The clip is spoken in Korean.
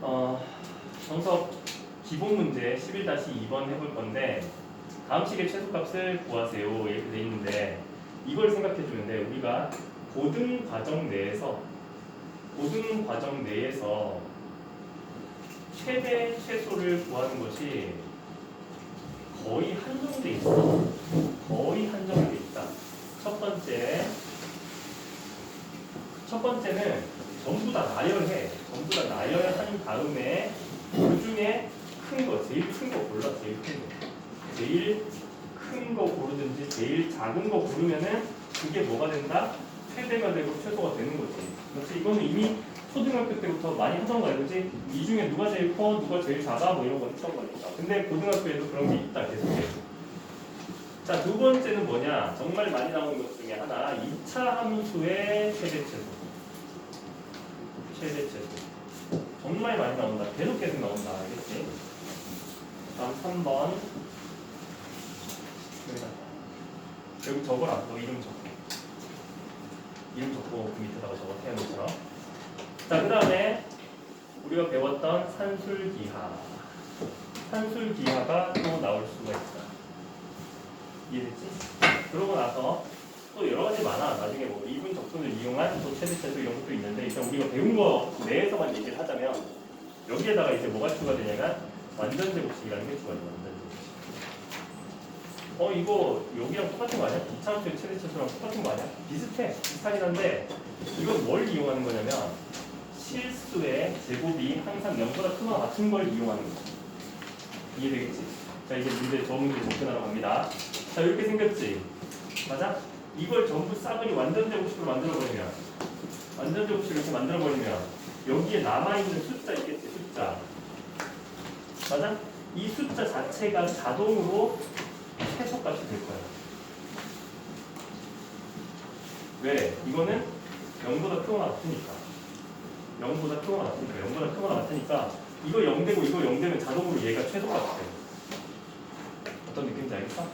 어, 정석 기본 문제 11-2번 해볼 건데 다음 식의 최소값을 구하세요 이렇게 돼 있는데 이걸 생각해 주는데 우리가 고등 과정 내에서 고등 과정 내에서 최대 최소를 구하는 것이 거의 한정돼 있어. 거의 한정돼 있다. 첫 번째 첫 번째는 전부 다 나열해. 전부 다 나열한 다음에 그 중에 큰 거, 제일 큰 거 골라. 제일 큰 거. 제일 큰 거 고르든지 제일 작은 거 고르면은 그게 뭐가 된다? 최대가 되고 최소가 되는 거지. 그렇지? 이거는 이미 초등학교 때부터 많이 하던 거야, 그지? 이 중에 누가 제일 커, 누가 제일 작아, 뭐 이런 거 했던 거니까. 근데 고등학교에도 그런 게 있다, 계속해. 자, 두 번째는 뭐냐? 정말 많이 나오는 것 중에 하나, 2차 함수의 최대 최소. 최대 최소. 정말 많이 나온다. 계속 계속 나온다, 알겠지? 다음 3번. 여기다. 여기 적어라. 너 이름 적어. 이름 적고 그 밑에다가 적어. 태연이처럼. 자, 그 다음에 우리가 배웠던 산술기하. 산술기하가 또 나올 수가 있다. 이해됐지? 그러고 나서 또 여러 가지 많아. 나중에 뭐 이분 적분을 이용한 또 최대 최소 이런 것도 있는데 일단 우리가 배운 거 내에서만 얘기를 하자면 여기에다가 이제 뭐가 추가되냐면 완전 제곱식이라는 게 추가돼요. 완전 제곱식. 어 이거 여기랑 똑같은 거 아니야? 이차함수의 최대 최소랑 똑같은 거 아니야? 비슷해. 비슷하긴 한데 이건 뭘 이용하는 거냐면 실수의 제곱이 항상 0보다 크거나 같은 걸 이용하는 거. 이해되겠지? 자 이제 문제 저 문제 접근하러 갑니다. 자 이렇게 생겼지? 맞아? 이걸 전부 싸그리 완전 제곱식으로 만들어버리면 완전 제곱식을 이렇게 만들어버리면 여기에 남아있는 숫자 있겠지 숫자 맞아? 이 숫자 자체가 자동으로 최소값이 될 거야 왜? 이거는 0보다 크거나 같으니까 0보다 크거나 같으니까 0보다 크거나 같으니까 이거 0되고 이거 0되면 자동으로 얘가 최소값이 돼 어떤 느낌인지 알겠어?